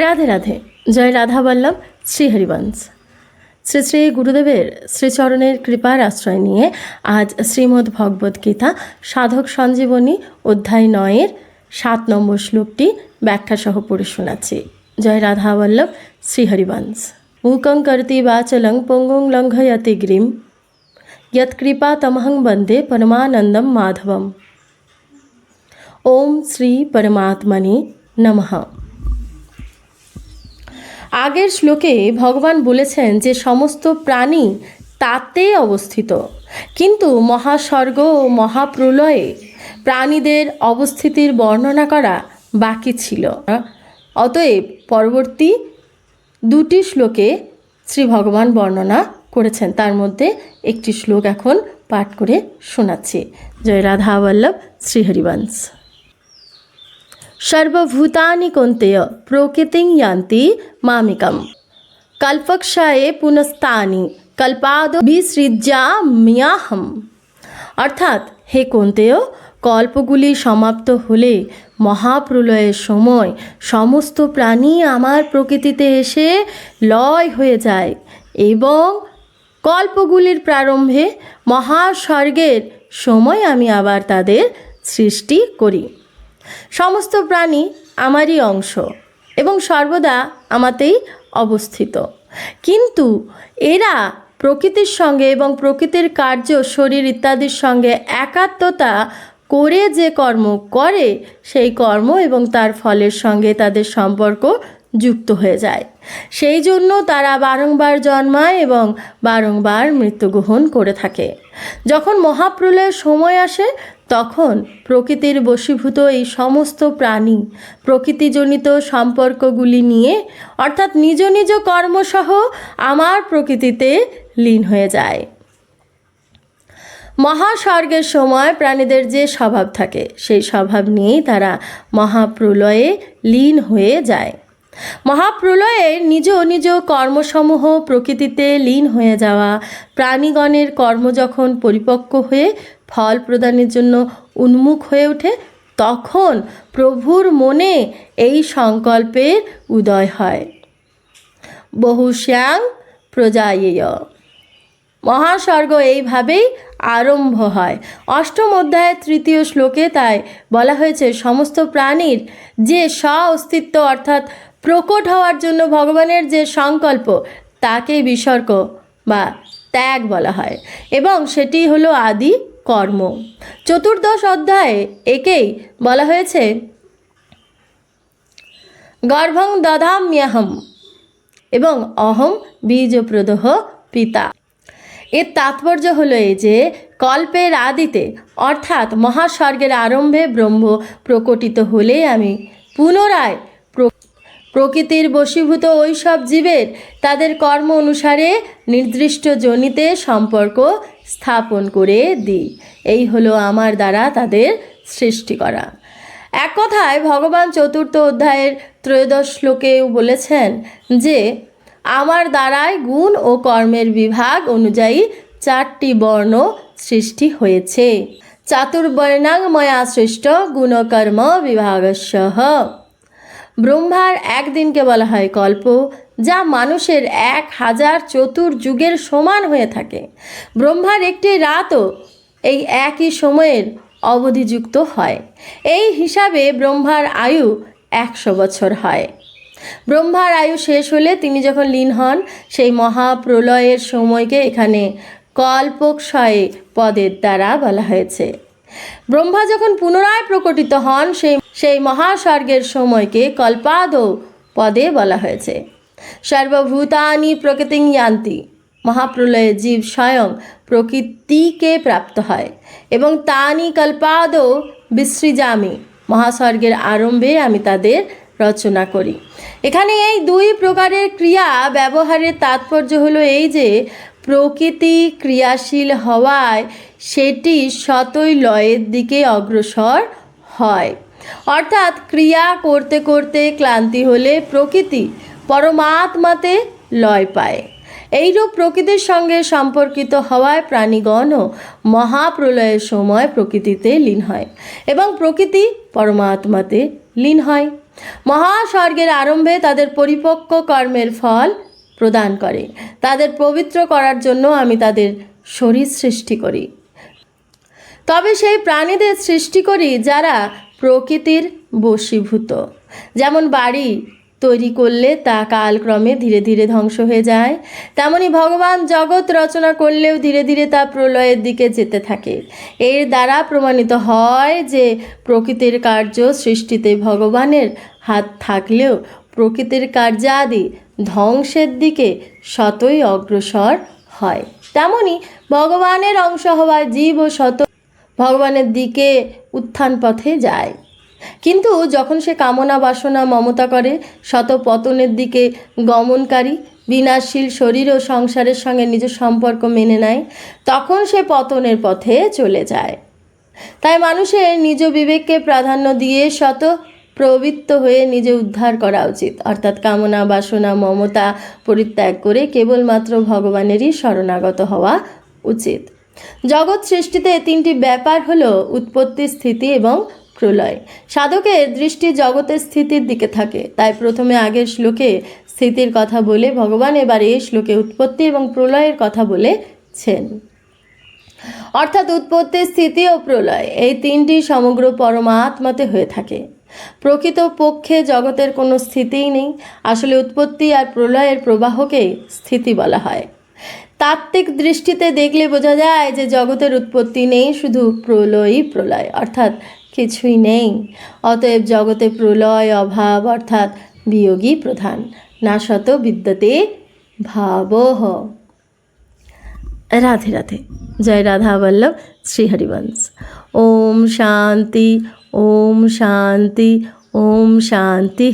রাধে রাধে জয় রাধা বল্লভ শ্রী হরিবংশ শ্রী শ্রী গুরুদেবের শ্রীচরণের কৃপার আশ্রয় নিয়ে আজ শ্রীমদ্ ভগবদ্ গীতা সাধক সঞ্জীবনী অধ্যায় নয়ের সাত নম্বর শ্লোকটি ব্যাখ্যাসহ পড়ে শোনাচ্ছি জয় রাধা বল্লভ শ্রী হরিবংশ মূকং করতি বাচলং পঙ্গুং লঙ্ঘয়তি গ্রীম यत्कृपा तमहं वन्दे परमानन्दं माधवम् ওম শ্রী পরমাত্মনে নমঃ আগের শ্লোকে ভগবান বলেছেন যে সমস্ত প্রাণী তাতে অবস্থিত। কিন্তু মহাস্বর্গ ও মহাপ্রলয়ে প্রাণীদের অবস্থিতির বর্ণনা করা বাকি ছিল। অতএব পরবর্তী দুটি শ্লোকে শ্রী ভগবান বর্ণনা করেছেন। তার মধ্যে একটি শ্লোক এখন পাঠ করে শোনাচ্ছি। জয় রাধা বল্লভ শ্রীহরিবংশ সর্বভূতানি কন্তেয় প্রকৃতিং ইয়ান্তি মামিকম কল্পক্ষয়ে পুনস্তানি কল্পাদ বিসৃজ্যা মিয়াহম অর্থাৎ হে কন্তেয় কল্পগুলি সমাপ্ত হলে মহাপ্রলয়ের সময় সমস্ত প্রাণী আমার প্রকৃতিতে এসে লয় হয়ে যায় এবং কল্পগুলির প্রারম্ভে মহাস্বর্গের সময় আমি আবার তাদের সৃষ্টি করি সমস্ত প্রাণী আমারই অংশ এবং সর্বদা আমাতেই অবস্থিত। কিন্তু এরা প্রকৃতির সঙ্গে এবং প্রকৃতির কার্য, শরীর ইত্যাদির সঙ্গে একাত্মতা করে যে কর্ম করে, সেই কর্ম এবং তার ফলের সঙ্গে তাদের সম্পর্ক যুক্ত হয়ে যায়। সেই জন্য তারা বারংবার জন্মায় এবং বারংবার মৃত্যুগ্রহণ করে থাকে। যখন মহাপ্রলয়ের সময় আসে, তখন প্রকৃতির বশীভূত এই সমস্ত প্রাণী প্রকৃতিজনিত সম্পর্কগুলি নিয়ে, অর্থাৎ নিজ নিজ কর্মসহ আমার প্রকৃতিতে লীন হয়ে যায়। মহাস্বর্গের সময় প্রাণীদের যে স্বভাব থাকে, সেই স্বভাব নিয়েই তারা মহাপ্রলয়ে লীন হয়ে যায়। মহাপ্রলয়ে নিজ নিজ কর্মসমূহ প্রকৃতিতে লীন হয়ে যাওয়া, প্রাণীগণের কর্ম যখন পরিপক্ক হয়ে ফল প্রদানের জন্য উন্মুখ হয়ে ওঠে, তখন প্রভুর মনে এই সংকল্পের উদয় হয়। বহুশ্যাং প্রজায়েয়। মহাস্বর্গ এইভাবেই আরম্ভ হয়। অষ্টম অধ্যায়ের তৃতীয় শ্লোকে তাই বলা হয়েছে, সমস্ত প্রাণীর যে স্ব অস্তিত্ব অর্থাৎ প্রকট হওয়ার জন্য ভগবানের যে সংকল্প তাকে বিসর্গ বা ত্যাগ বলা হয় এবং সেটি হলো আদি কর্ম। চতুর্দশ অধ্যায়ে একেই বলা হয়েছে, গর্ভং দধাম্যহম এবং অহম বীজপ্রদহ পিতা। এর তাৎপর্য হলো এই যে, কল্পের আদিতে, অর্থাৎ মহাস্বর্গের আরম্ভে ব্রহ্ম প্রকটিত হলে আমি পুনরায় প্রকৃতির বশীভূত ওই সব জীবের তাদের কর্ম অনুসারে নির্দিষ্ট জনিতে সম্পর্ক স্থাপন করে দিই। এই হলো আমার দ্বারা তাদের সৃষ্টি করা। এক কথায় ভগবান চতুর্থ অধ্যায়ের ত্রয়োদশ শ্লোকেও বলেছেন যে, আমার দ্বারায় গুণ ও কর্মের বিভাগ অনুযায়ী চারটি বর্ণ সৃষ্টি হয়েছে। চাতুর্বর্ণাংময়া সৃষ্ট গুণকর্ম বিভাগসহ ব্রহ্মার একদিনকে বলা হয় কল্প, যা মানুষের এক হাজার চতুর যুগের সমান হয়ে থাকে। ব্রহ্মার একটি রাতও এই একই সময়ের অবধিযুক্ত হয়। এই হিসাবে ব্রহ্মার আয়ু একশো বছর হয়। ব্রহ্মার আয়ু শেষ হলে তিনি যখন লীন হন, সেই মহাপ্রলয়ের সময়কে এখানে কল্পক্ষয়ে পদের দ্বারা বলা হয়েছে। ব্রহ্মা যখন পুনরায় প্রকটিত হন, সেই সেই মহাস্বর্গের সময়কে কল্পাদ পদে বলা হয়েছে। সর্বভূতানি প্রকৃতি ইয়ান্তি, মহাপ্রলয়ে জীব স্বয়ং প্রকৃতিকে প্রাপ্ত হয় এবং তানি কল্পাদ বিশ্রীজামি, মহাস্বর্গের আরম্ভে আমি তাদের রচনা করি। এখানে এই দুই প্রকারের ক্রিয়া ব্যবহারের তাৎপর্য হলো এই যে, প্রকৃতি ক্রিয়াশীল হওয়ায় সেটি শতই লয়ের দিকে অগ্রসর হয়। অর্থাৎ ক্রিয়া করতে করতে ক্লান্তি হলে প্রকৃতি পরমাত্মাতে লয় পায়। এইরূপ প্রকৃতির সঙ্গে সম্পর্কিত হওয়ায় প্রাণীগণও মহাপ্রলয়ের সময় প্রকৃতিতে লীন হয় এবং প্রকৃতি পরমাত্মাতে লীন হয়। মহাস্বর্গের আরম্ভে তাদের পরিপক্ক কর্মের ফল প্রদান করে। তাদের পবিত্র করার জন্য আমি তাদের শরীর সৃষ্টি করি। তবে সেই প্রাণীদের সৃষ্টি করি যারা প্রকৃতির বশীভূত। যেমন বাড়ি তৈরি করলে তা কালক্রমে ধীরে ধীরে ধ্বংস হয়ে যায়, তেমনি ভগবান জগৎ রচনা করলেও ধীরে ধীরে তা প্রলয়ের দিকে যেতে থাকে। এর দ্বারা প্রমাণিত হয় যে প্রকৃতির কার্য সৃষ্টিতে ভগবানের হাত থাকলেও প্রকৃতির কার্যাদি ধ্বংসের দিকে শতই অগ্রসর হয়। তেমনি ভগবানের অংশ হওয়ায় জীব ও শত ভগবানের দিকে উত্থান পথে যায়। কিন্তু যখন সে কামনা বাসনা মমতা করে, শত পতনের দিকে গমনকারী, বিনাশশীল শরীর ও সংসারের সঙ্গে নিজ সম্পর্ক মেনে নেয়, তখন সে পতনের পথে চলে যায়। তাই মানুষের নিজ বিবেককে প্রাধান্য দিয়ে শত প্রবৃত্ত হয়ে নিজে উদ্ধার করা উচিত। অর্থাৎ কামনা বাসনা, মমতা পরিত্যাগ করে কেবলমাত্র ভগবানেরই শরণাগত হওয়া উচিত। জগৎ সৃষ্টিতে তিনটি ব্যাপার হলো উৎপত্তি, স্থিতি এবং প্রলয়। সাধকের দৃষ্টি জগতের স্থিতির দিকে থাকে। তাই প্রথমে আগের শ্লোকে স্থিতির কথা বলে ভগবান, এবার এই শ্লোকে উৎপত্তি এবং প্রলয়ের কথা বলেছেন। অর্থাৎ উৎপত্তি, স্থিতি ও প্রলয় এই তিনটি সমগ্র পরমাত্মাতে হয়ে থাকে। প্রকৃত পক্ষে জগতের কোনো স্থিতিই নেই। আসলে উৎপত্তি আর প্রলয়ের প্রবাহকে স্থিতি বলা হয়। তাত্ত্বিক দৃষ্টিতে দেখলে বোঝা যায় যে জগতের উৎপত্তি নেই, শুধু প্রলয়ই প্রলয়, অর্থাৎ কিছুই নেই। অতএব জগতে প্রলয়, অভাব, অর্থাৎ বিয়োগী প্রধান। না শত বিদ্যতে ভাবহ রাধে রাধে। জয় রাধা বল্লভ শ্রী হরিবংশ ওম শান্তি ওম শান্তি ওম শান্তি।